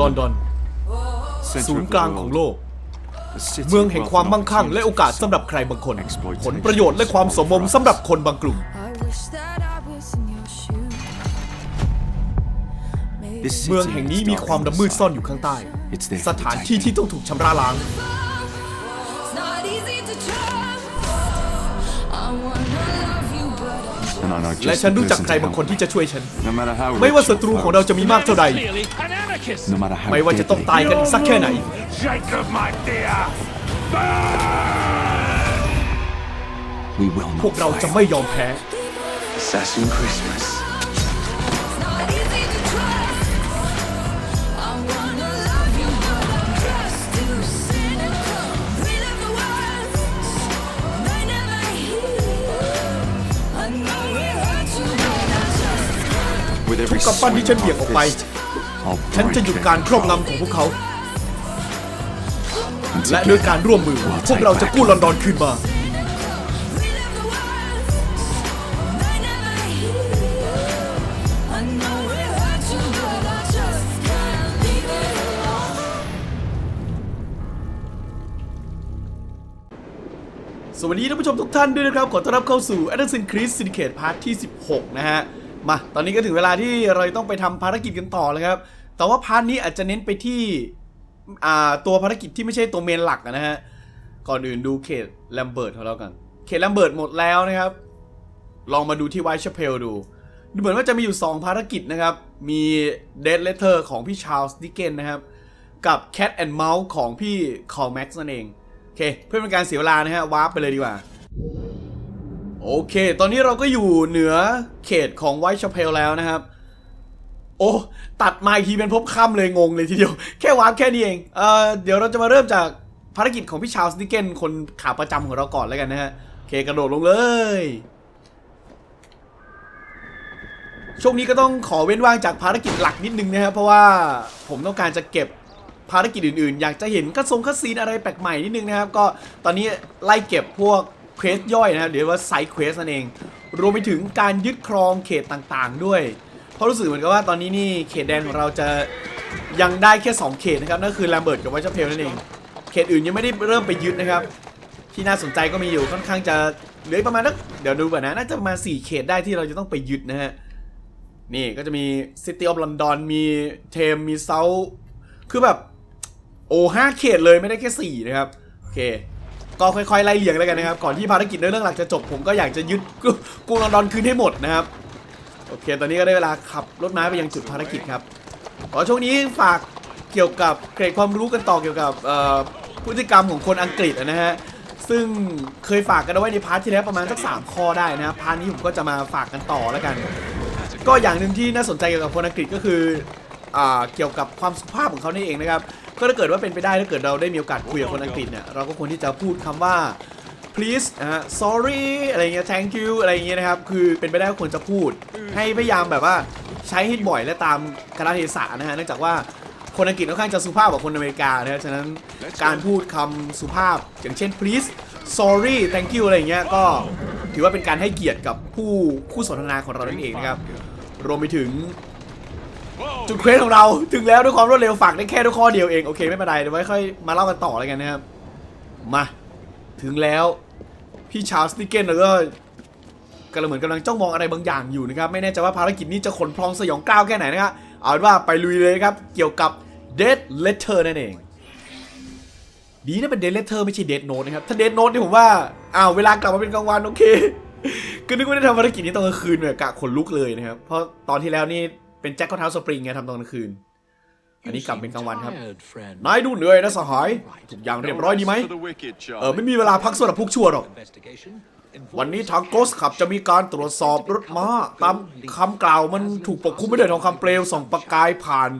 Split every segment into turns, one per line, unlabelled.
ลอนดอน ศูนย์กลางของโลก เมืองแห่งความมั่งคั่ง และโอกาสสำหรับใครบางคน ผลประโยชน์และความสมมมสำหรับคนบางกลุ่ม
I wish that I was in your shoes. Maybe
เมืองแห่งนี้มีความดำมืดซ่อนอยู่ข้างใต้ สถานที่ที่ต้องถูกชำระล้าง และฉันรู้จักใครบางคนที่จะช่วยฉัน
No matter how
ไม่ว่าศัตรูของเราจะมีมากเท่าใด
Clearly an anarchist.
no matter how
ไม่ว่าจะต้องตายกันอีกสักแค่ไหน
Jacob, my dear.
we will
พว
not
กเราจะไม่ยอมแพ้
Assassin Christmas
กำปั้นที่ฉันเบี่ยงออกไป ฉันจะหยุดการครอบงำของพวกเขา และด้วยการร่วมมือ พวกเราจะกู้ลอนดอนคืนมา สวัสดีท่านผู้ชมทุกท่านด้วยนะครับ ขอต้อนรับเข้าสู่ Assassin's Creed Syndicate พาร์ทที่ 16 นะฮะ มา ตอนนี้ก็ถึงเวลาที่เราต้องไปทำภารกิจกันต่อแล้วครับ แต่ว่าพาร์ทนี้อาจจะเน้นไปที่ตัวภารกิจที่ไม่ใช่ตัวเมนหลักนะฮะ ก่อนอื่นดูเขตแลมเบิร์ตของเรากัน เขตแลมเบิร์ตหมดแล้วนะครับ ลองมาดูที่ไวท์ชเพลดู ดูเหมือนว่าจะมีอยู่ 2 ภารกิจนะครับ มี Dead Letter ของพี่ชา l ส์ดิเกนนะครับ กับ Cat and Mouse ของพี่ Carl Max นั่นเอง โอเค เพื่อเป็นการเสียเวลานะฮะวาร์ปไปเลยดีกว่า โอเค ตอนนี้เราก็อยู่เหนือเขตของไวท์ชเพลแล้วนะครับ โอ้ ตัดมาอีกทีเป็นพบค่ำเลยงงเลยทีเดียว แค่วาร์ปแค่นี้เองเอ่อเดี๋ยวเราจะมาเริ่มจากภารกิจของพี่ชา l ส์ดิเกนคนขาประจำของเราก่อนแล้วกันนะฮะโอเคกระโดดลงเลยช่วงนี้ก็ต้องขอเว้นว่างจากภารกิจหลักนิดนึงนะครับเพราะว่าผมต้องการจะเก็บภารกิจอื่นๆ อยากจะเห็นคัดทรงคัดซีนอะไรแปลกใหม่นิดนึงนะครับ ก็ตอนนี้ไล่เก็บพวก เควสย่อยนะครับเดี๋ยวว่าไซด์เควสนั่นเอง รวมไปถึงการยึดครองเขตต่างๆ ด้วย เพราะรู้สึกเหมือนกับว่าตอนนี้นี่เขตแดนของเราจะยังได้แค่ 2 เขตนะครับนั่นคือแลมเบิร์ตกับไวท์เชเพลนั่นเอง เขตอื่นยังไม่ได้เริ่มไปยึดนะครับ ที่น่าสนใจก็มีอยู่ค่อนข้างจะเหลือประมาณนักเดี๋ยวดูก่อนนะน่าจะประมาณ4เขตได้ที่เราจะต้องไปยึดนะฮะนี่ก็จะมี City of London มีเทมมีเซาคือแบบโอ้ห้าเขตเลยไม่ได้แค่4นะครับ โอเค ก็ค่อยๆไล่เลียงแล้วกันนะครับ ก่อนที่ภารกิจในเรื่องหลักจะจบผมก็อยากจะยึดกรุงลอนดอนคืนให้หมดนะครับ โอเค ตอนนี้ก็ได้เวลาขับรถม้าไปยังจุดภารกิจครับขอช่วงนี้ฝากเกี่ยวกับเกร็ดความรู้กันต่อเกี่ยวกับพฤติกรรมของคนอังกฤษนะฮะซึ่งเคยฝากกันเอาไว้ในพาร์ทที่แล้วประมาณสักสามข้อได้นะครับพาร์ทนี้ผมก็จะมาฝากกันต่อแล้วกัน ก็อย่างหนึ่งที่น่าสนใจเกี่ยวกับคนอังกฤษก็คืออเกี่ยวกับความสุภาพของเขานี่เองนะครับ ก็ถ้าเกิดว่าเป็นไปได้ถ้าเกิดเราได้มีโอกาสคุยกับคนอังกฤษเนี่ยเราก็ควรที่จะพูดคำว่า please นะฮะ sorry อะไรเงี้ย thank you อะไรเงี้ยนะครับ คือเป็นไปได้ก็ควรจะพูด ให้พยายามแบบว่าใช้ให้บ่อยและตามกาลเทศะนะฮะ เนื่องจากว่าคนอังกฤษค่อนข้างจะสุภาพกว่าคนอเมริกานะฮะฉะนั้นการพูดคำสุภาพ อย่างเช่น please sorry thank you อะไรเงี้ย ก็ถือว่าเป็นการให้เกียรติกับผู้คู่สนทนาของเรานั่นเองนะครับ รวมไปถึง จุดเควสของเราถึงแล้วด้วยความรวดเร็วฝากได้แค่ด้วยข้อเดียวเองโอเคไม่เป็นไรเดี๋ยวไว้ค่อยมาเล่ากันต่อแล้วกันนะครับมาถึงแล้วพี่ชาร์ลสติเกนแล้วก็กำลังเหมือนกำลังจ้องมองอะไรบางอย่างอยู่นะครับไม่แน่ใจว่าภารกิจนี้จะขนพลองสยองกล้าวแค่ไหนนะครับเอาเป็นว่าไปลุยเลยครับเกี่ยวกับ Dead Letter นั่นเองดีนะเป็น Dead Letter ไม่ใช่ Dead Note นะครับ ถ้า Dead Note นี่ผมว่าอ้าวเวลากลับมาเป็นกลางวันโอเค ก็นึกว่าได้ทำภารกิจนี้ตอนกลางคืนเนี่ยกะขนลุกเลยนะครับ เพราะตอนที่แล้วนี่ เป็นแจ็คข้อเท้าสปริงไงทำตอนกลางคืน อันนี้กลับเป็นกลางวันครับ
Tired, friend.
นายดูเหนื่อยนะสหายทุกอย่างเรียบร้อยดีไหม
For the wicked,
เออ
Charlie.
ไม่มีเวลาพักสำหรับพวกชั่วหรอก
Investigation.
วันนี้ทางโกสขับจะมีการตรวจสอบรถม้าตามคำกล่าวมันถูกปกคลุมไปด้วยทองคำเปลวส่องประกายผ่าน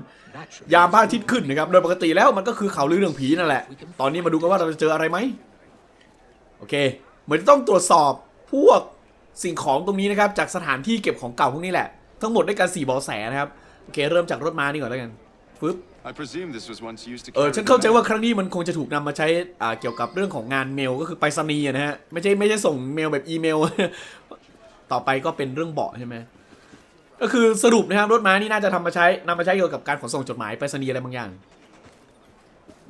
ยามพระอาทิตย์ขึ้นนะครับ โดยปกติแล้วมันก็คือข่าวลือเรื่องผีนั่นแหละ ตอนนี้มาดูกันว่าเราจะเจออะไรไหมโอเค เหมือนจะต้องตรวจสอบพวกสิ่งของตรงนี้นะครับ จากสถานที่เก็บของเก่าพวกนี้แหละ ทั้งหมดด้วยกันสี่เบอแสนะครับ โอเค เริ่มจากรถม้านี่ก่อนแล้วกันฟึบ
I presume this was once used to
เออ
carry
ฉัน
the
เข้าใจ
mail.
ว่าครั้งนี้มันคงจะถูกนำมาใช้อ่าเกี่ยวกับเรื่องของงานเมลก็คือไปรษณีย์อะนะฮะ ไม่ใช่ไม่ใช่ส่งเมลแบบอีเมล ต่อไปก็เป็นเรื่องเบาะใช่ไหมก็คือสรุปนะครับรถม้านี่น่าจะทำมาใช้นำมาใช้เกี่ยวกับการขนส่งจดหมายไปรษณีย์อะไรบางอย่าง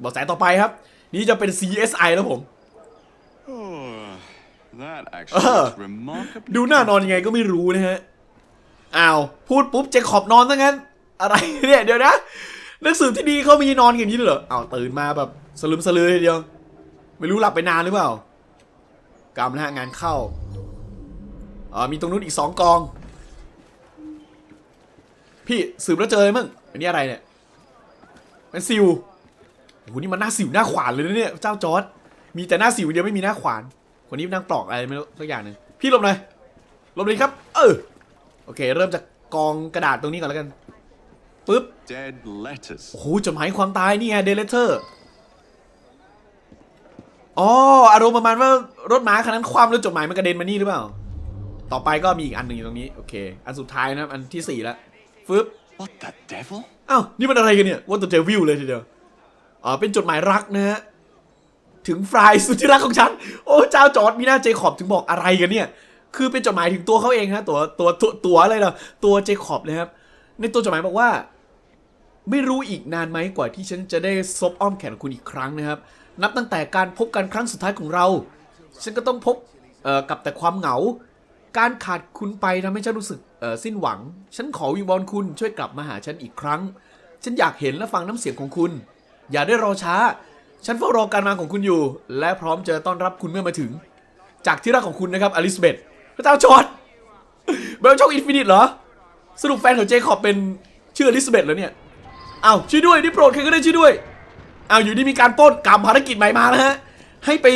เบอกแสต่อไปครับ นี่จะเป็น CSI แล้วผม
Oh, that actually
Uh.
looks remarkably
ดูหน้านอนยังไงก็ไม่รู้นะฮะ อ้าว พูดปุ๊บเจคอบนอนซะงั้น อะไรเนี่ยเดี๋ยวนะนักสืบที่ดีเขามีนอนอย่างนี้ด้วยเหรออ้าวตื่นมาแบบสลืมสลือทีเดียว ไม่รู้หลับไปนานหรือเปล่ากรรมนะฮะงานเข้าเออมีตรงนู้นอีกสองกอง พี่สืบแล้วเจอเลยมั้งอันนี้อะไรเนี่ยเป็นซิวโอ้โหนี่มันหน้าสิวหน้าขวานเลยนะเนี่ยเจ้าจอร์ดมีแต่หน้าสิวเดียวไม่มีหน้าขวานคนนี้นั่งปลอกอะไรไม่รู้สักอย่างหนึ่งพี่หลบหน่อยหลบเลยครับ เออ อเค เริ่มจากกองกระดาษตรงนี้ก่อนแล้วกันปึ๊บ
dead letters.
โอ้โหจดหมายความตายนี่ไงเดลเทอร์อ๋ออารมณ์ประมาณว่ารถม้าคันนั้นคว่ำแล้วจดหมายมันกระเด็นมานี่หรือเปล่า ต่อไปก็มีอีกอันหนึ่งอยู่ตรงนี้ โอเค อันสุดท้ายนะครับ อันที่สี่แล้วฟึบ
What the devil?
อ้าวนี่มันอะไรกันเนี่ยว่าตัวเจวิลเลยทีเดียวอ๋อเป็นจดหมายรักนะฮะถึงฟรายสุดที่รักของฉัน โอ้เจ้าจอร์ดมีหน้าเจคอบถึงบอกอะไรกันเนี่ย คือเป็นจดหมายถึงตัวเขาเองฮะตัวตัวตัวตัวอะไรล่ะตัวเจคอบเลยครับ ในตัวจดหมายบอกว่า ไม่รู้อีกนานไหมกว่าที่ฉันจะได้ซบอ้อมแขนคุณอีกครั้งนะครับ นับตั้งแต่การพบกันครั้งสุดท้ายของเรา ฉันก็ต้องพบกับแต่ความเหงา การขาดคุณไปทำให้ฉันรู้สึกสิ้นหวัง ฉันขอวิงวอนคุณช่วยกลับมาหาฉันอีกครั้ง ฉันอยากเห็นและฟังน้ำเสียงของคุณ อย่าได้รอช้า ฉันเฝ้ารอการมาของคุณอยู่ และพร้อมจะต้อนรับคุณเมื่อมาถึง จากที่รักของคุณนะครับอลิซเบธ ระเจ้าจอร์ดเบลช่องอินฟินิตเหรอ สรุปแฟนของเจคอบเป็นชื่ออลิซาเบธเหรอเนี่ยเอ้าช่วยด้วยนี่โปรดใครก็ได้ช่วยด้วยเอ้าอยู่ดีมีการปล้นกรรมภารกิจใหม่มาแล้วฮะให้ไป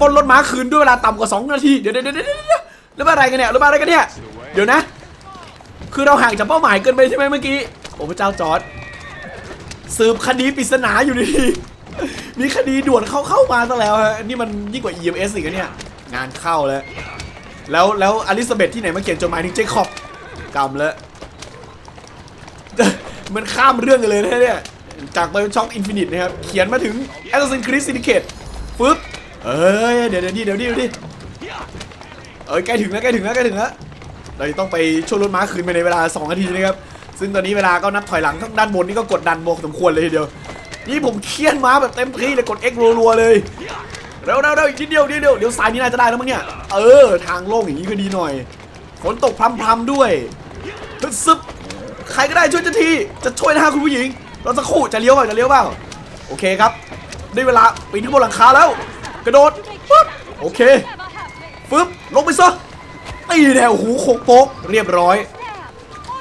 ปล้นรถม้าคืนด้วยเวลาต่ำกว่า 2 นาทีเดี๋ยวเดี๋ยวเดี๋ยวเดี๋ยวเดี๋ยวแล้วมาอะไรกันเนี่ยแล้วมาอะไรกันเนี่ย เดี๋ยวนะ คือเราห่างจากเป้าหมายเกินไปใช่ไหมเมื่อกี้โอ้พระเจ้าจอร์ดสืบคดีปริศนาอยู่ดีมีคดีด่วนเข้าเข้ามาซะแล้วฮะนี่มันยิ่งกว่า EMS อีกเนี่ยงานเข้าแล้ว แล้วแล้วอลิซาเบธที่ไหนมาเขียนจดหมายถึงเจคอบกรรมแล้วมันข้ามเรื่องกันเลยนะเนี่ย จากไบช็อกอินฟินิตนะครับ เขียนมาถึง Assassin's Creed Syndicate ฟึบเอ้ย เดี๋ยวเดี๋ยวดิเดี๋ยวดิเดี๋ยวดิเอ้ยใกล้ถึงแล้วใกล้ถึงแล้วใกล้ถึงแล้วเราจะต้องไปช่วยรถม้าคืนไปในเวลา 2 นาทีนะครับ ซึ่งตอนนี้เวลาก็นับถอยหลังข้างด้านบนนี่ก็กดดันโมสมควรเลยทีเดียว นี่ผมเคี่ยนม้าแบบเต็มที่เลยกด X รัวๆเลย เร็วเร็วเร็วอีกนิดเดียวนิดเดียวเดี๋ยวซ้ายนี้น่าจะได้แล้วมั้งเนี่ย เออ ทางโล่งอย่างนี้ก็ดีหน่อยฝนตกพรำๆด้วยฮึดซึบใครก็ได้ช่วยเจ้าที จะช่วยนะฮะคุณผู้หญิง เราจะคู่จะเลี้ยวเปล่าจะเลี้ยวเปล่า โอเคครับ ได้เวลาปีนขึ้นบนหลังคาแล้ว กระโดดปึ๊บโอเคฟึบลงไปซะตีแนวหูโคกโป๊กเรียบร้อย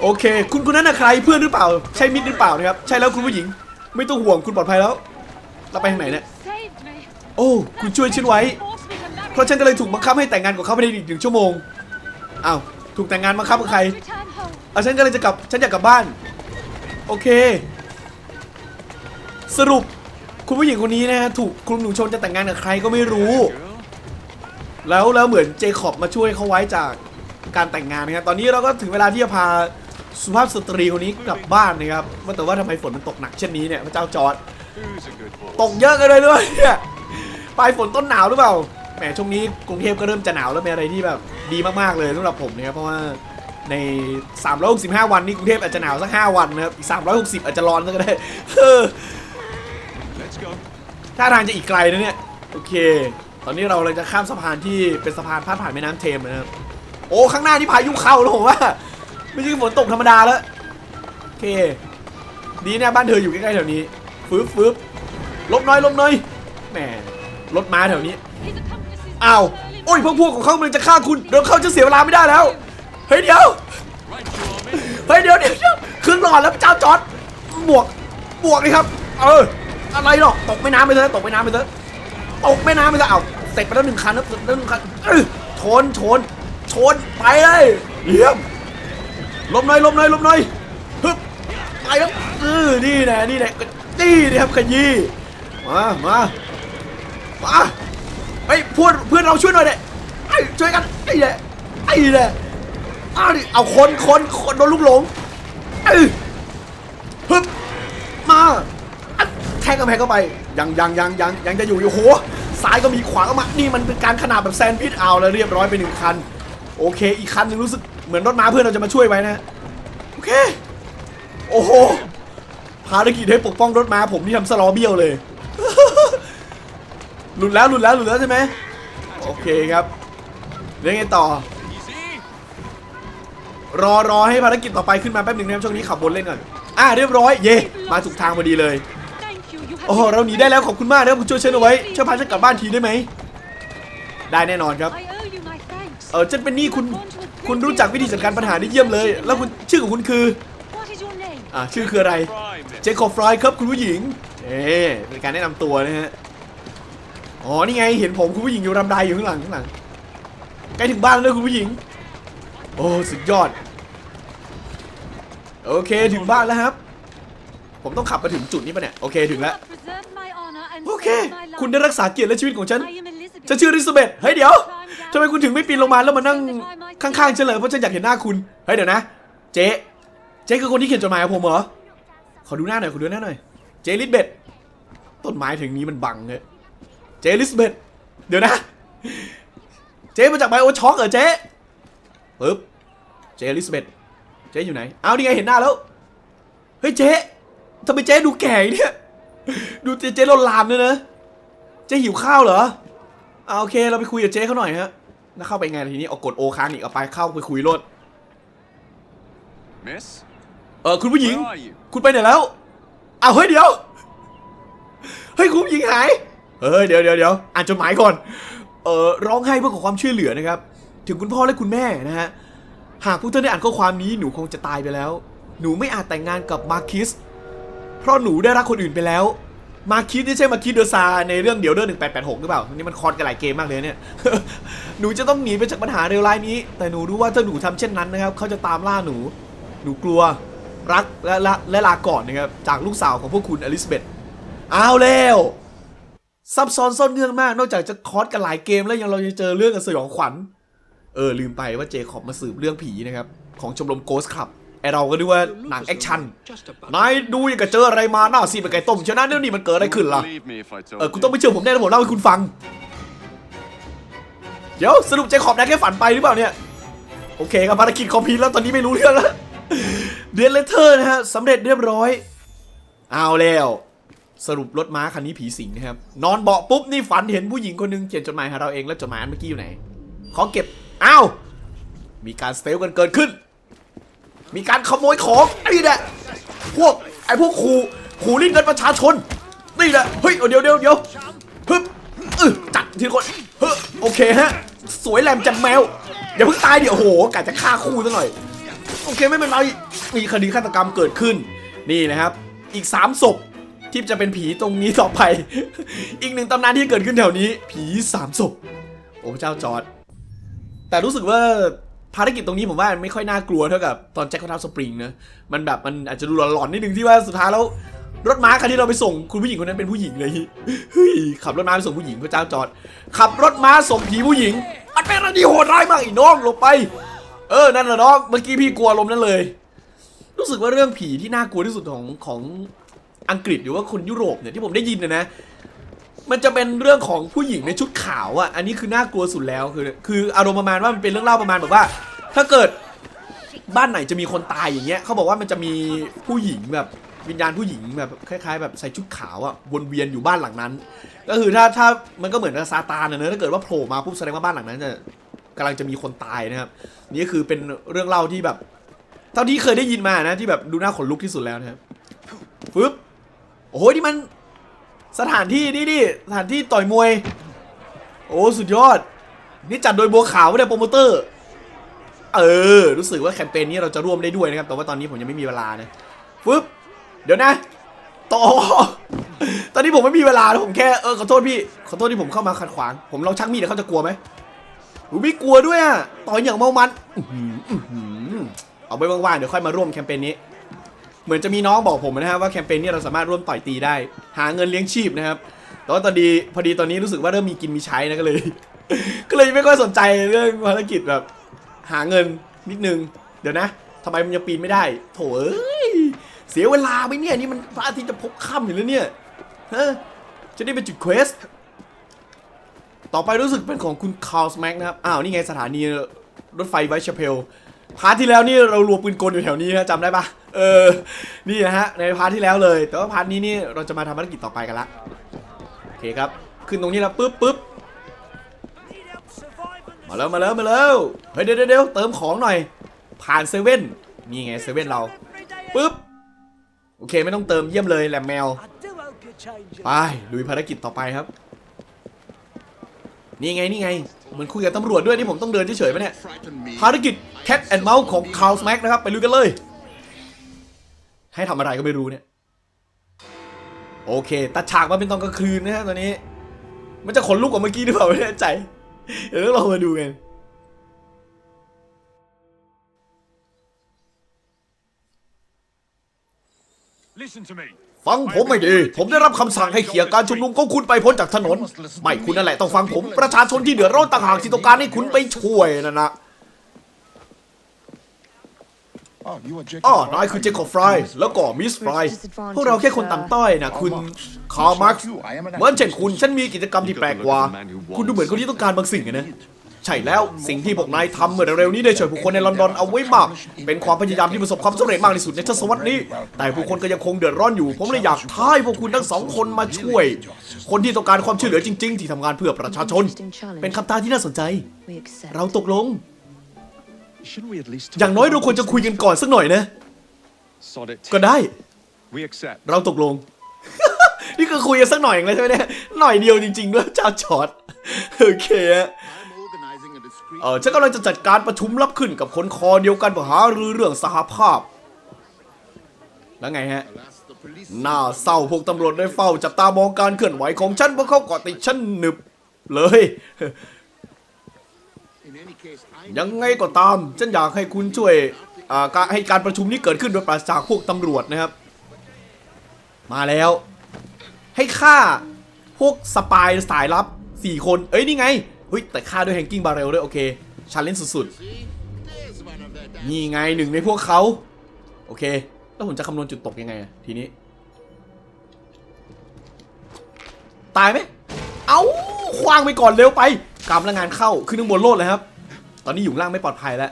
โอเค คุณคนนั้นน่ะใครเพื่อนหรือเปล่า ใช่มิตรหรือเปล่านะครับ ใช่แล้วคุณผู้หญิง ไม่ต้องห่วงคุณปลอดภัยแล้วเราไปทางไหนเนี่ย อ้คุณช่วยฉันไว้ เพราะฉันก็เลยถูกบังคับให้แต่งงานกับเขาภายในอีกหนึ่งชั่วโมงอ้าวถูกแต่งงานบังคับกับใครเอาฉันก็เลยจะกลับฉันอยากกลับบ้าน โอเค สรุปคุณผู้หญิงคนนี้นะฮะถูกคลุมหนูชนจะแต่งงานกับใครก็ไม่รู้ แล้วแล้วเหมือนเจคอบมาช่วยเขาไว้จากการแต่งงานนะครับ ตอนนี้เราก็ถึงเวลาที่จะพาสุภาพสตรีคนนี้กลับบ้านนะครับว่าแต่ว่าทำไมฝนมันตกหนักเช่นนี้เนี่ยพระเจ้าจอร์ดตกเยอะกันเลยด้วยเนี่ย ปลายฝนต้นหนาวหรือเปล่าแหมช่วงนี้กรุงเทพก็เริ่มจะหนาวแล้วเป็นอะไรที่แบบดีมากๆเลยสำหรับผมนะครับเพราะว่าใน 365 วันนี้กรุงเทพอาจจะหนาวสัก 5 วันนะครับอีก360 อาจจะร้อนก็ได้เออ
Let's go.
ท่าทางจะอีกไกลนะเนี่ย โอเค ตอนนี้เราเลยจะข้ามสะพานที่เป็นสะพานพาดผ่านแม่น้ำเทมนะครับ โอ้ ข้างหน้านี่พายุเข้าแล้วผมว่า ไม่ใช่ฝนตกธรรมดาแล้ว โอเค ดีเนี่ยบ้านเธออยู่ใกล้ๆแถวนี้ ฟึบฟึบลบน้อยลบน้อย แหม รถม้าแถวนี้อ้าวโอ้ยพวกพวกของเขากำลังจะฆ่าคุณเดี๋ยวเขาจะเสียเวลาไม่ได้แล้วเฮ้ยเดี๋ยวเฮ้ยเดี๋ยวเดี๋ยวครึ่งหลอดแล้วเจ้าจอดบวกบวกเลยครับ เออ อะไรหรอกตกแม่น้ำไปเถอะตกแม่น้ำไปเถอะตกแม่น้ำไปเถอะเอาเสร็จไปแล้วหนึ่งคันแล้วแล้วหนึ่งคันเออชนชนชนไปเลยเยี่ยมลบหน่อยลบหน่อยลบหน่อยฮึบไปแล้วเออนี่แน่นี่แน่นี่นะครับขยี้มามา มาเฮ้เพื่อนเพื่อนเราช่วยหน่อยเด็ไอ้ช่วยกันไอ้เด็ไอ้เด็เอาดิเอาคนคนคนโดนลูกหลงเอ้ฮึบมาแทงกำแพงเข้าไปยังยังยังยังยังจะอยู่อยู่โหซ้ายก็มีขวาก็มานี่มันเป็นการขนาดแบบแซนด์พิชเอาแล้วเรียบร้อยไปหนึ่งคัน โอเค อีกคันหนึงรู้สึกเหมือนรถม้าเพื่อนเราจะมาช่วยไว้นะโอเค โอ้โหภารกิจให้ปกป้องรถม้าผมนี่ทำสลอเบี้ยวเลย หลุดแล้วหลุดแล้วหลุดแล้วใช่ไหมโอเคครับเรื่องไงต่อ รอรอให้ภารกิจต่อไปขึ้นมาแป๊บหนึ่งนะครับช่วงนี้ขับบนเล่นก่อนอะเรียบร้อยเย่มาถูกทางพอดีเลย
Thank you. You have
โอ้โหเราหนีได้แล้วขอบคุณมากนะครับคุณช่วยฉันเอาไว้ช่วยพาฉันกลับบ้านทีได้ไหมได้แน่นอนครับ
I owe you my thanks.
เออฉันเป็นหนี่คุณคุณรู้จักวิธีจัดการปัญหาได้เยี่ยมเลย แล้วคุณชื่อของคุณคือ
What is your name?
อ่าชื่อคืออะไร
Fry, miss.
เจคอบฟรายครับคุณผู้หญิงเอ๊เป็นการแนะนำตัวนะฮะ อ๋อนี่ไงเห็นผมคุณผู้หญิงอยู่รำไดอยู่ข้างหลังข้างหลังใกล้ถึงบ้านแล้วคุณผู้หญิง โอ้สุดยอด โอเคถึงบ้านแล้วครับ ผมต้องขับมาถึงจุดนี้ปะเนี่ยโอเคถึงแล้วโอเค คุณได้รักษาเกียรติและชีวิตของฉันฉันชื่อริสเบตเฮ้ยเดี๋ยวทำไมคุณถึงไม่ปีนลงมาแล้วมานั่งข้างๆฉันเลยเพราะฉันอยากเห็นหน้าคุณเฮ้ยเดี๋ยวนะ เจ๊เจ๊คือคนที่เขียนจดหมายกับผมเหรอขอดูหน้าหน่อยขอดูหน้าหน่อยเจลิสเบตต้นไม้ถึงนี้มันบังเลย เจลิสเบตเดี๋ยวนะ เจ๊มาจากไบโอช็อกเหรอเจ๊ปึ๊บ เจลิสเบตเจ๊อยู่ไหน เอานี่ไงเห็นหน้าแล้ว เฮ้ยเจ๊ทำไมเจ๊ดูแก่เนี่ย ดูเจ๊เจ๊ลนลามเลยนะ เจ๊หิวข้าวเหรออ่าโอเคเราไปคุยกับเจ๊เขาหน่อยฮะแล้วเข้าไปไงทีนี้เอากดโอค้างอีกเอาไปเข้าไปคุยรถ
Miss?
เออคุณผู้หญิง
Where are you?
คุณไปไหนแล้วอ้าวเฮ้ยเดี๋ยว เฮ้ยคุณผู้หญิงหาย เฮ้ยเดี๋ยวเดี๋ยวเดี๋ยวอ่านจดหมายก่อนเออร้องไห้เพื่อขอความช่วยเหลือนะครับ ถึงคุณพ่อและคุณแม่นะฮะหากพวกท่านได้อ่านข้อความนี้หนูคงจะตายไปแล้ว หนูไม่อาจแต่งงานกับมาร์คิส เพราะหนูได้รักคนอื่นไปแล้ว มาร์คิสนี่ใช่มาร์คิสเดอซาในเรื่องเดียวเดอร์หนึ่งแปดแปดหกหรือเปล่า นี่มันคอนกันหลายเกมมากเลยเนี่ย หนูจะต้องหนีไปจากปัญหาเลวร้ายนี้ แต่หนูรู้ว่าถ้าหนูทำเช่นนั้นนะครับเขาจะตามล่าหนู หนูกลัว รักและละและลาก่อนนะครับจากลูกสาวของพวกคุณอลิซาเบธเอาแล้ว ซับซ้อนซ่อนเงื่อนมาก นอกจากจะคอสกันหลายเกมแล้วยังเรายังเจอเรื่องกันสยองขวัญ เออ ลืมไปว่าเจคอบมาสืบเรื่องผีนะครับ ของชมรมโกสคลับไอเราก็นึกว่าหนังแอคชั่น นายดูอย่างกับเจออะไรมาหน้าซีเป็นไก่ต้มเชยวนะเดี๋ยวนี้มันเกิดอะไรขึ้นล่ะ เออ คุณต้องไปเชื่อผมแน่นะผมเล่าให้คุณฟัง เดี๋ยวสรุปเจคอบได้แค่ฝันไปหรือเปล่าเนี่ย โอเคครับภารกิจคอมพีแล้วตอนนี้ไม่รู้เรื่องแล้วเดียนเลเทอร์นะฮะสำเร็จเรียบร้อย เอาแล้ว สรุปรถม้าคันนี้ผีสิงนะครับ นอนเบาะปุ๊บนี่ฝันเห็นผู้หญิงคนหนึงเขียนจดหมายหาเราเองแล้วจดหมายอันเมื่อกี้อยู่ไหนขอเก็บอ้าวมีการสเตลกันเกิดขึ้น มีการขโมยของนี่แหละพวกไอ้พวกขู่ขู่ลิ้นกันประชาชนนี่แหละเฮ้ยเอาเดี๋ยวเดี๋ยวเดี๋ยวฮึบอึจัดทีละคนเฮ้ยโอเคฮะสวยแหลมจันแมวอย่าเพิ่งตายเดี๋ยวโอ้โหกะจะฆ่าคู่ซะหน่อยโอเคไม่เป็นไรมีคดีฆาตกรรมเกิดขึ้น นี่นะครับ อีกสามศพ ที่จะเป็นผีตรงนี้ต่อไป อีกหนึ่งตำนานที่เกิดขึ้นแถวนี้ ผีสามศพโอ้เจ้าจอร์ดแต่รู้สึกว่าภารกิจตรงนี้ผมว่าไม่ค่อยน่ากลัวเท่ากับตอนแจ็คคอทัสปริงนะ มันแบบมันอาจจะดูหลอนๆนิดนึงที่ว่าสุดท้ายแล้ว รถม้าคันที่เราไปส่งคุณผู้หญิงคนนั้นเป็นผู้หญิงเลยเฮ้ยขับรถม้าไปส่งผู้หญิงพระเจ้าจอด ขับรถม้าส่งผีผู้หญิง มันเป็นอะไรที่โหดร้ายมากอีน้องหลบไป เออนั่นแหละน้องเมื่อกี้พี่กลัวลมนั้นเลย รู้สึกว่าเรื่องผีที่น่ากลัวที่สุดของของ อังกฤษหรือว่าคนยุโรปเนี่ยที่ผมได้ยินนะนะมันจะเป็นเรื่องของผู้หญิงในชุดขาวอะ อันนี้คือน่ากลัวสุดแล้วคือ คืออารมณ์ประมาณว่ามันเป็นเรื่องเล่าประมาณแบบว่า ถ้าเกิดบ้านไหนจะมีคนตายอย่างเงี้ยเขาบอกว่ามันจะมีผู้หญิงแบบวิญญาณผู้หญิงแบบคล้ายๆ แบบใส่ชุดขาวอะวนเวียนอยู่บ้านหลังนั้น ก็คือถ้าถ้ามันก็เหมือนซาตานนะเนอะถ้าเกิดว่าโผล่มาปุ๊บแสดงว่าบ้านหลังนั้นจะกำลังจะมีคนตายนะครับนี่คือเป็นเรื่องเล่าที่แบบ เท่าที่เคยได้ยินมานะที่แบบดูน่าขนลุกที่สุดแล้วนะครับฟึบ โอ้โหนี่มันสถานที่นี่นี่สถานที่ต่อยมวย โอ้สุดยอด นี่จัดโดยบัวขาวไม่ได้โปรโมเตอร์ เออ รู้สึกว่าแคมเปญนี้เราจะร่วมได้ด้วยนะครับ แต่ว่าตอนนี้ผมยังไม่มีเวลานะฟึบเดี๋ยวนะต่อตอนนี้ผมไม่มีเวลานะผมแค่เออขอโทษพี่ ขอโทษที่ผมเข้ามาขัดขวาง ผมลองชักมีดเดี๋ยวเขาจะกลัวไหมอูไม่กลัวด้วยอะต่อยอย่างเมามันเอาไว้ว่างๆเดี๋ยวค่อยมาร่วมแคมเปญนี้ เหมือนจะมีน้องบอกผมนะครับว่าแคมเปญนี้เราสามารถร่วมต่อยตีได้ หาเงินเลี้ยงชีพนะครับแต่ว่าตอนดีพอดีตอนนี้รู้สึกว่าเริ่มมีกินมีใช้นะก็เลย ก็เลยไม่ค่อยสนใจเรื่องภารกิจแบบ หาเงินนิดนึง เดี๋ยวนะทำไมมันยังปีนไม่ได้ โถเอ้ยเสียเวลาไหมเนี่ยนี่มันพระอาทิตย์จะพบค่ำอยู่แล้วเนี่ยฮะจะได้เป็นจุดเควสต่อไปรู้สึกเป็นของคุณคาร์ลสแม็กนะครับ อ้าว นี่ไงสถานีรถไฟไวท์ชเพลพาร์ทที่แล้วนี่เรารวมปืนกลอยู่แถวนี้นะจำได้ปะ เออ นี่นะฮะ ในพาร์ทที่แล้วเลย แต่ว่าพาร์ทนี้นี่เราจะมาทำภารกิจต่อไปกันละ โอเคครับ ขึ้นตรงนี้แล้วปุ๊บปุ๊บมาแล้วมาแล้วมาแล้ว เฮ้ยเดี๋ยวเดี๋ยวเติมของหน่อย ผ่านเซเว่นนี่ไงเซเว่นเราปุ๊บ โอเคไม่ต้องเติมเยี่ยมเลยแหลมแมว ไปลุยภารกิจต่อไปครับ นี่ไงนี่ไงเหมือนคุยกับตำรวจด้วยนี่ผมต้องเดินเฉยๆปะเนี่ย ภารกิจ Cat and Mouse ของ Carl Smack นะครับ ไปลุยกันเลย ให้ทำอะไรก็ไม่รู้เนี่ย โอเค ตัดฉากมาเป็นตอนกลางคืนนะฮะตอนนี้ มันจะขนลุกกว่าเมื่อกี้หรือเปล่าไม่แน่ใจ เดี๋ยวเรามาดูกัน
Listen to me.
ฟังผมไม่ดี ผมได้รับคำสั่งให้เคลียร์การชุมนุมของคุณไปพ้นจากถนน ไม่คุณนั่นแหละต้องฟังผม ประชาชนที่เดือดร้อนต่างหากที่ต้องการให้คุณไปช่วยนะนะ อ๋อนายคือเจคอบฟรายแล้วก็มิสฟรายพวกเราแค่คนต่ำต้อยนะคุณคาร์มาร์กเหมือนเช่นคุณฉันมีกิจกรรมที่แปลกกว่า คุณดูเหมือนคนที่ต้องการบางสิ่งอะนะใช่แล้วสิ่งที่พวกนายทำเมื่อเร็วๆนี้ได้ช่วยผู้คนในลอนดอนเอาไว้มาก เป็นความพยายามที่ประสบความสำเร็จมากที่สุดในทศวรรษนี้ แต่ผู้คนก็ยังคงเดือดร้อนอยู่ ผมเลยอยากท้ายพวกคุณทั้งสองคนมาช่วย คนที่ต้องการความช่วยเหลือจริง ๆ ที่ทำงานเพื่อประชาชน เป็นคำท้าที่น่าสนใจ เราตกลง อย่างน้อยเราควรจะคุยกันก่อนสักหน่อยนะ
sod it?
ก็ได้
We accept.
เราตกลง นี่คือคุยกันสักหน่อยเองเลยใช่ไหมเนี่ย หน่อยเดียวจริงๆด้วยเจ้าจอดโอเคฮะเออฉันกำลังจะจัดการประชุมลับขึ้นกับคนคอเดียวกันเพื่อหารือเรื่องสหภาพ แล้วไงฮะน่าเศร้าพวกตำรวจได้เฝ้าจับตามองการเคลื่อนไหวของฉันเพราะเขาเกาะติดฉันหนึบเลย ยังไงก็ตามฉันอยากให้คุณช่วยอ่าการให้การประชุมนี้เกิดขึ้นโดยปราศจากพวกตำรวจนะครับ มาแล้ว ให้ฆ่าพวกสปายสายลับ 4 คน เอ้ยนี่ไงเฮ้ยแต่ฆ่าด้วยแฮงกิ้งบาร์เรลด้วยโอเคชาเลนจ์สุดๆ นี่ไงหนึ่งในพวกเขา โอเค แล้วผมจะคำนวณจุดตกยังไงทีนี้ ตายไหม เอาควางไปก่อนเร็วไปกำลังงานเข้าขึ้นข้างบนโลดเลยครับ ตอนนี้อยู่ล่างไม่ปลอดภัยแล้ว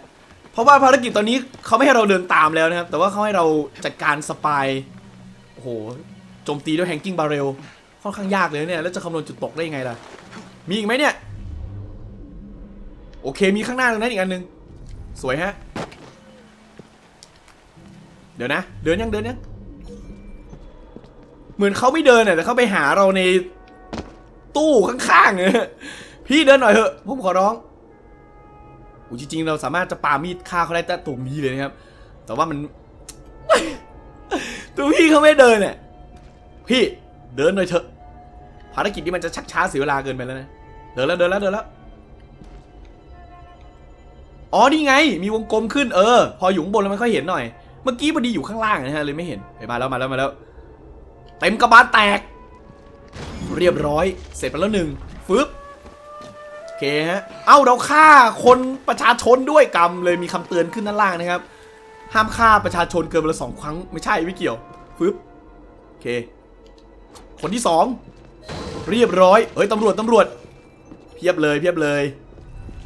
เพราะว่าภารกิจตอนนี้เขาไม่ให้เราเดินตามแล้วนะครับ แต่ว่าเขาให้เราจัดการสปาย โอ้โห โจมตีด้วยแฮงกิ้งบาร์เรล ค่อนข้างยากเลยเนี่ย แล้วจะคำนวณจุดตกได้ยังไงล่ะ มีอีกไหมเนี่ย โอเค มีข้างหน้าตรงนั้นอีกอันหนึ่งสวยฮะ เดี๋ยวนะ เดินยังเดินยัง เหมือนเขาไม่เดินน่ะแต่เขาไปหาเราในตู้ข้างๆเนี่ยพี่เดินหน่อยเถอะผมขอร้อง อูจริงๆ เราสามารถจะปามีดฆ่าเขาได้แต่ตรงนี้เลยนะครับ แต่ว่ามัน ตัวพี่เขาไม่เดินเนี่ยพี่เดินหน่อยเถอะ ภารกิจนี้มันจะชักช้าเสียเวลาเกินไปแล้วนะ เดินแล้วเดินแล้วเดินแล้ว อ๋อนี่ไง มีวงกลมขึ้นเออ พออยู่ข้างบนแล้วมันค่อยเห็นหน่อย เมื่อกี้พอดีอยู่ข้างล่างนะฮะเลยไม่เห็นไปมาแล้วมาแล้วมาแล้ว เต็มกระบาลแตก เรียบร้อย เสร็จไปแล้วหนึ่งฟึบโอ เคฮะ เอ้าเราฆ่าคนประชาชนด้วยกรรมเลยมีคำเตือนขึ้นด้านล่างนะครับ ห้ามฆ่าประชาชนเกินวันละสองครั้งไม่ใช่ไม่เกี่ยวฟึบโอเค คนที่สองเรียบร้อยเฮ้ยตำรวจตำรวจ เพียบเลยเพียบเลย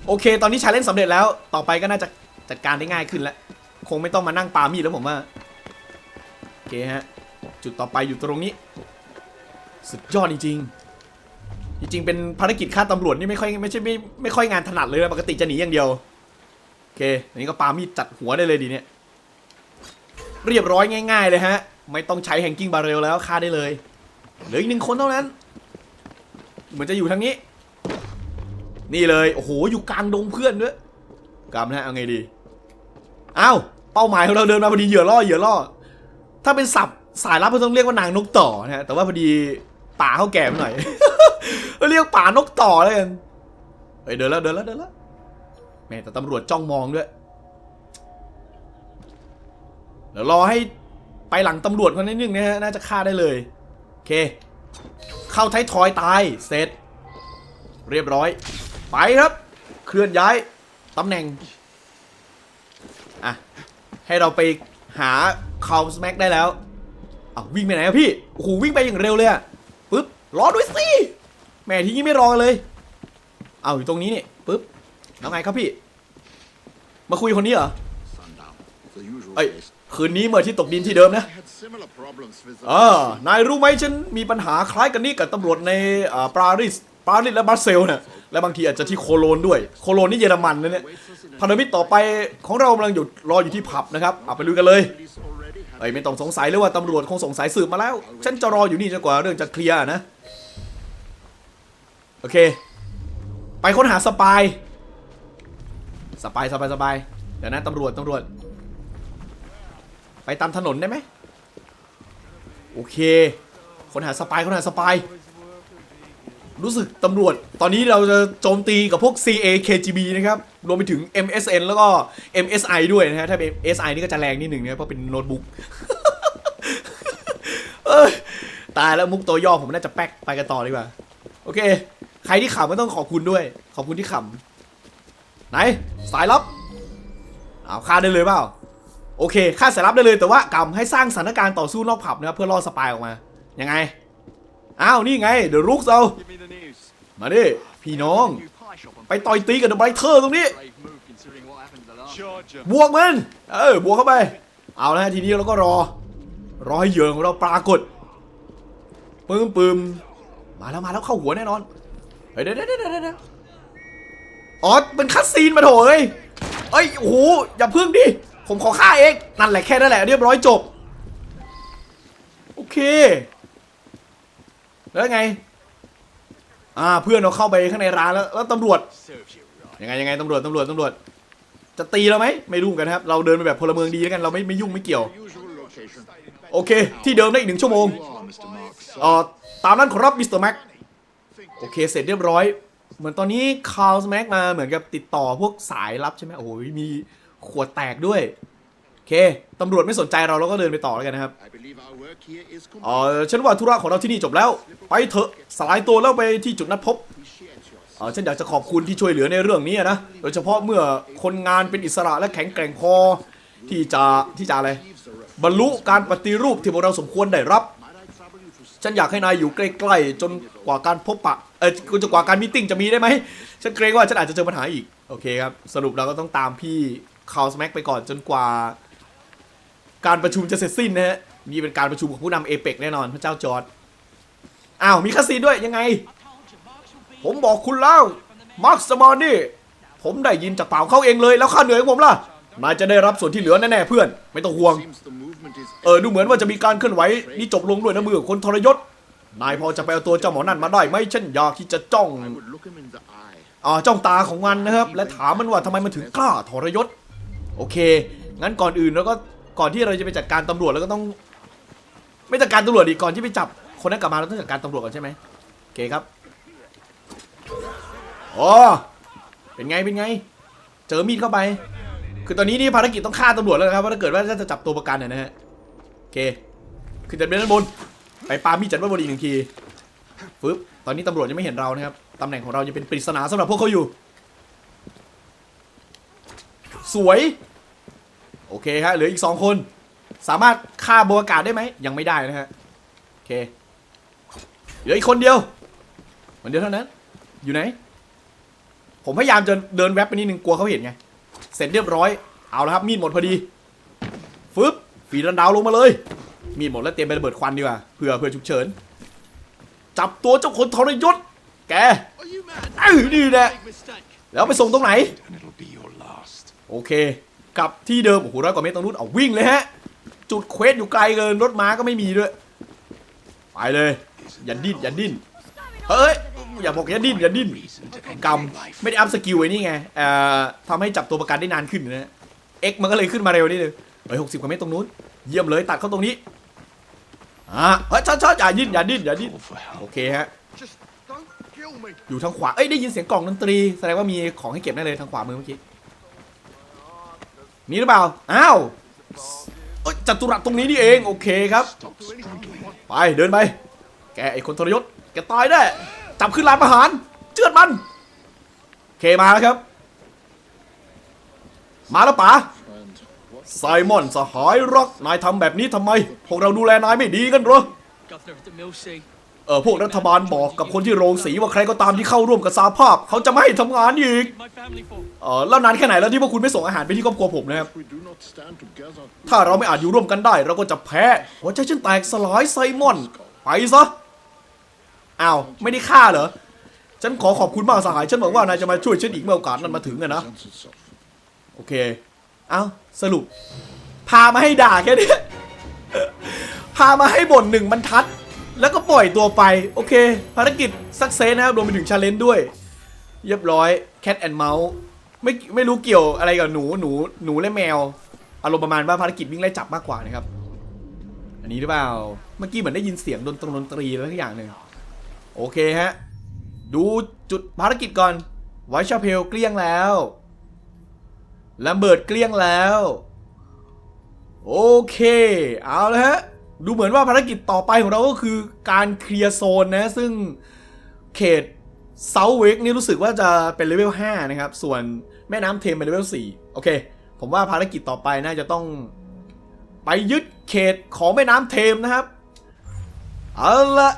โอเค ตอนนี้ชาเลนจ์สำเร็จแล้ว ต่อไปก็น่าจะจัดการได้ง่ายขึ้นแล้ว คงไม่ต้องมานั่งปามีดแล้วผมว่าโอเคฮะ จุดต่อไปอยู่ตรงนี้ สุดยอดจริงๆ จริงๆเป็นภารกิจฆ่าตำรวจนี่ไม่ค่อยไม่ใช่ไม่ไม่ค่อยงานถนัดเลยปกติจะหนีอย่างเดียวโอเคอันนี้ก็ปามีดจัดหัวได้เลยดีเนี่ยเรียบร้อยง่าย ๆ เลยฮะ ไม่ต้องใช้แฮงกิ้งบาร์เรลแล้วฆ่าได้เลยเหลืออีกหนึ่งคนเท่านั้น เหมือนจะอยู่ทางนี้ นี่เลยโอ้โหอยู่กลางดงเพื่อนด้วยกำนะฮะเอาไงดีอ้าวเป้าหมายของเราเดินมาพอดีเหยื่อล่อเหยื่อล่อ ถ้าเป็นศัพท์สายลับก็ต้องเรียกว่านางนกต่อนะฮะแต่ว่าพอดีป่าเขาแก่ไปหน่อย เรียกป่านกต่อเลยกันเฮ้ยเดินแล้วเดินแล้วเดินแล้วแม่แต่ตำรวจจ้องมองด้วยเดี๋ยวรอให้ไปหลังตำรวจคนนิดนึงนะฮะน่าจะฆ่าได้เลยโอเค เข้าไทยทอยตายเสร็จ เรียบร้อย ไปครับ เคลื่อนย้ายตำแหน่งอะให้เราไปหาคาวสแม็กได้แล้วอ้าววิ่งไปไหนอะพี่โอ้โหวิ่งไปอย่างเร็วเลยอะปึ๊บรอด้วยสิ แหม่ทีนี้ไม่รอเลย เอาอยู่ตรงนี้นี่ปึ๊บแล้วไงครับพี่ มาคุยคนนี้เหรอ
The usual
เอ้ย
case.
คืนนี้เมื่อที่ตกดินที่เดิมนะ
I had similar problems with the
เออนายรู้ไหมฉันมีปัญหาคล้ายกันนี่กับตำรวจในอ่าปารีสปารีสและบรัสเซลส์เนี่ยและบางทีอาจจะที่โคโลนด้วย โคโลนนี่เยอรมันนะเนี่ยพันธมิตรต่อไปของเรากำลังอยู่รออยู่ที่ผับนะครับเอาไปลุยกันเลย
police already had
เอ้ยไม่ต้องสงสัยเลยว่าตำรวจคงสงสัยสืบมาแล้ว ฉันจะรออยู่นี่จนกว่าเรื่องจะเคลียร์นะ โอเค ไปค้นหาสปาย สปายสปายสปายเดี๋ยวนะตำรวจตำรวจ ไปตามถนนได้ไหมโอเค ค้นหาสปายค้นหาสปาย รู้สึกตำรวจ ตอนนี้เราจะโจมตีกับพวก CA KGB นะครับ รวมไปถึง MSN แล้วก็ MSI ด้วยนะฮะ ถ้าเป็น SI นี่ก็จะแรงนิดหนึ่งนะเพราะเป็นโน้ตบุ๊กเอ้ยตายแล้วมุกตัวย่อผมน่าจะแป๊กไปกันต่อดีกว่า โอเค ใครที่ขำก็ต้องขอบคุณด้วย ขอบคุณที่ขำไหนสายลับเอาฆ่าได้เลยเปล่าโอเคฆ่าสายลับได้เลยแต่ว่ากำให้สร้างสถานการณ์ต่อสู้นอกผับนะครับเพื่อล่อสปายออกมา ยังไงอ้าวนี่ไงเดอะรุกเอามาดิพี่น้อง ไปต่อยตีกับเดอะไบรเทอร์ตรงนี้บวกมันเออบวกเข้าไป เอาละฮะทีนี้เราก็รอ รอให้เหยื่อของเราปรากฏปึ้มปึ้มมาแล้วมาแล้วเข้าหัวแน่นอน เฮ้ยเดี๋ยวเดี๋ยวเดี๋ยวเด้อ๋อเป็นคัดซีนมาโถเอ้ยเอ้ยโอ้โหอย่าพึ่งดิ ผมขอฆ่าเอง นั่นแหละแค่นั้นแหละเรียบร้อยจบ โอเค แล้วไง อ่าเพื่อนเราเข้าไปข้างในร้านแล้ว แล้วตำรวจ ยังไงยังไงตำรวจตำรวจตำรวจ จะตีเราไหมไม่รู้เหมือนกันครับ เราเดินไปแบบพลเมืองดีแล้วกัน เราไม่ไม่ยุ่งไม่เกี่ยว โอเค ที่เดิมได้อีกหนึ่งชั่วโมงอ่อตามนั้นขอรับมิสเตอร์แม็ก โอเคเสร็จเรียบร้อย เหมือนตอนนี้คาร์ลแม็กมาเหมือนกับติดต่อพวกสายลับใช่ไหมโอ้โหมีขวดแตกด้วย โอเคตำรวจไม่สนใจเราเราก็เดินไปต่อแล้วกันนะครับ
I believe our work here is
เอ่
complete.
อฉันว่าธุระของเราที่นี่จบแล้ว ไปเถอะสลายตัวแล้วไปที่จุดนัดพบ
Appreciate yourself.
เออฉันอยากจะขอบคุณที่ช่วยเหลือในเรื่องนี้นะโดยเฉพาะเมื่อคนงานเป็นอิสระและแข็งแกร่งพอที่จะที่จะอะไร
Leaves the ref.
บรรลุการปฏิรูปที่พวกเราสมควรได้รับ
Might I trouble you to
ฉันอยากให้นายอยู่ใกล้ ๆ จนกว่าการพบปะ เออจนกว่าการมีตติ้งจะมีได้ไหมฉันเกรงว่าฉันอาจจะเจอปัญหาอีกโอเคครับสรุปเราก็ต้องตามพี่คาร์สแม็กไปก่อนจนกว่า การประชุมจะเสร็จสิ้นนะฮะนี่เป็นการประชุมของผู้นำเอเปกแน่นอนพระเจ้าจอร์ดอ้าวมีคาซีนด้วยยังไง ผมบอกคุณแล้วมาร์คสมอนนี่ผมได้ยินจากปากเขาเองเลยแล้วค่าเหนื่อยของผมล่ะนายจะได้รับส่วนที่เหลือแน่ๆเพื่อน ไม่ต้องห่วง เออดูเหมือนว่าจะมีการเคลื่อนไหวนี่จบลงด้วยน้ำมือของคนทรยศ นายพอจะไปเอาตัวเจ้าหมอนั่นมาได้ไหมฉันอยากที่จะจ้อง
I would look him in the eye.
อ่าจ้องตาของมันนะครับ และถามมันว่าทำไมมันถึงกล้าทรยศ โอเค งั้นก่อนอื่นแล้วก็ก่อนที่เราจะไปจัดการตำรวจแล้วก็ต้อง ไม่จัดการตำรวจดีก่อนที่ไปจับ คนนั้นกลับมาเราต้องจัดการตำรวจก่อนใช่ไหมโอเคครับอ๋อเป็นไงเป็นไง เจอมีดเข้าไป คือตอนนี้นี่ภารกิจต้องฆ่าตำรวจแล้วนะครับว่าถ้าเกิดว่าจะจับตัวประกันเนี่ยนะฮะโอเคขึ้นจากเบนด้านบน ไปปามีดจัดว่าบนอีกหนึ่งทีฟึบตอนนี้ตำรวจยังไม่เห็นเรานะครับตำแหน่งของเรายังเป็นปริศนาสำหรับพวกเขาอยู่ สวย โอเคฮะเหลืออีกสองคน สามารถฆ่าโบวอากาศได้ไหมยังไม่ได้นะฮะโอเคเหลืออีกคนเดียวคนเดียวเท่านั้น อยู่ไหน ผมพยายามจะเดินแวบไปนิดนึงกลัวเขาเห็นไง เสร็จเรียบร้อย เอาละครับมีดหมดพอดีฟึบฝีดันดาวลงมาเลย มีหมดแล้วเตรียมไประเบิดควันดีกว่าเผื่อเผื่อฉุกเฉิน จับตัวเจ้าคนทรยศแกเอ้ยนี่แหละแล้วไปส่งตรงไหน โอเคกลับที่เดิมโอ้โหร้อยกว่าเมตรตรงนู้นเอาวิ่งเลยฮะ จุดเควสอยู่ไกลเกินรถม้าก็ไม่มีด้วย ไปเลย อย่าดิ้นอย่าดิ้นเฮ้ยอย่าบอกอย่าดิ้นอย่าดิ้นกำไม่ได้อัพสกิลไว้นี่ไงเอ่อทำให้จับตัวประกันได้นานขึ้นนะฮะ X มันก็เลยขึ้นมาเร็วนิดนึงเฮ้ยหกสิบกว่าเมตรตรงนู้น เยี่ยมเลยตัดเข้าตรงนี้ อ่าเฮ้ยช็อตช็อตอย่าดิ้นอย่าดิ้นอย่าดิ้น
Call for help.
โอเคฮะ
Just don't kill me.
อยู่ทางขวาเอ้ยได้ยินเสียงกล่องดนตรีแสดงว่ามีของให้เก็บแน่เลยทางขวามือเมื่อกี้มีหรือเปล่าอ้าวเอ้ยจัตุรัสตรงนี้นี่เองโอเคครับ
Stop struggling.
ไปเดินไปแกไอคนทรยศแกตายแน่จับขึ้นร้านอาหารเจือดมันโอเคมาแล้วครับ มาแล้วป๋า
And what
ไซมอนสหายรัก นายทำแบบนี้ทำไม พวกเราดูแลนายไม่ดีกันเหรอ
Governor of the Mill Sea.
เออพวกรัฐบาลบอกกับคนที่โรงสีว่าใครก็ตามที่เข้าร่วมกับสาภาพ เขาจะไม่ให้ทำงานอีก
My family for.
เออแล้วนานแค่ไหนแล้วที่พวกคุณไม่ส่งอาหารไปที่ครอบครัวผมนะครับ
We do not stand together.
ถ้าเราไม่อาจอยู่ร่วมกันได้ เราก็จะแพ้หัวใจฉันแตกสลายไซมอน ไปซะ อ้าว ไม่ได้ฆ่าเหรอ ฉันขอขอบคุณมากสหาย ฉันหวังว่านายจะมาช่วยฉันอีกเมื่อโอกาสนั้นมาถึงอะนะ
Presents itself.
โอเค เอาสรุป พามาให้ด่าแค่นี้พามาให้บ่นหนึ่งบรรทัด แล้วก็ปล่อยตัวไป โอเค ภารกิจสักเซสนะครับรวมไปถึงชาเลนจ์ด้วย เรียบร้อย Cat and Mouse ไม่ไม่รู้เกี่ยวอะไรกับหนูหนูหนูและแมว อารมณ์ประมาณว่าภารกิจวิ่งไล่จับมากกว่านะครับ อันนี้หรือเปล่า เมื่อกี้เหมือนได้ยินเสียงดนตรีดนตรีอะไรทุกอย่างหนึ่งโอเคฮะ ดูจุดภารกิจก่อนไวชาเพลเกลี้ยงแล้ว แลมเบิร์ดเกลี้ยงแล้ว โอเค เอาละฮะ ดูเหมือนว่าภารกิจต่อไปของเราก็คือการเคลียร์โซนนะ ซึ่งเขตเซาเวกนี่รู้สึกว่าจะเป็นเลเวล 5 นะครับ ส่วนแม่น้ำเทมเป็นเลเวล 4 โอเค ผมว่าภารกิจต่อไปน่าจะต้องไปยึดเขตของแม่น้ำเทมนะครับ เอาละ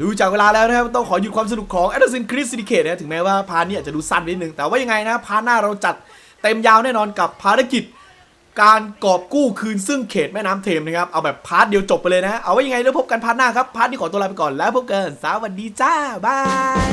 ดูจากเวลาแล้วนะครับ ต้องขอหยุดความสนุกของ Assassin's Creed Syndicate นะถึงแม้ว่าพาร์ทนี้อาจจะดูสั้นนิดนึง แต่ว่ายังไงนะพาร์ทหน้าเราจัด เต็มยาวแน่นอนกับภารกิจ การกอบกู้คืนซึ่งเขตแม่น้ำเทมนะครับ เอาแบบพาร์ทเดียวจบไปเลยนะ เอาไว้ยังไงแล้วพบกันพาร์ทหน้าครับ พาร์ทนี้ขอตัวลาไปก่อนแล้วพบกัน สวัสดีจ้าบาย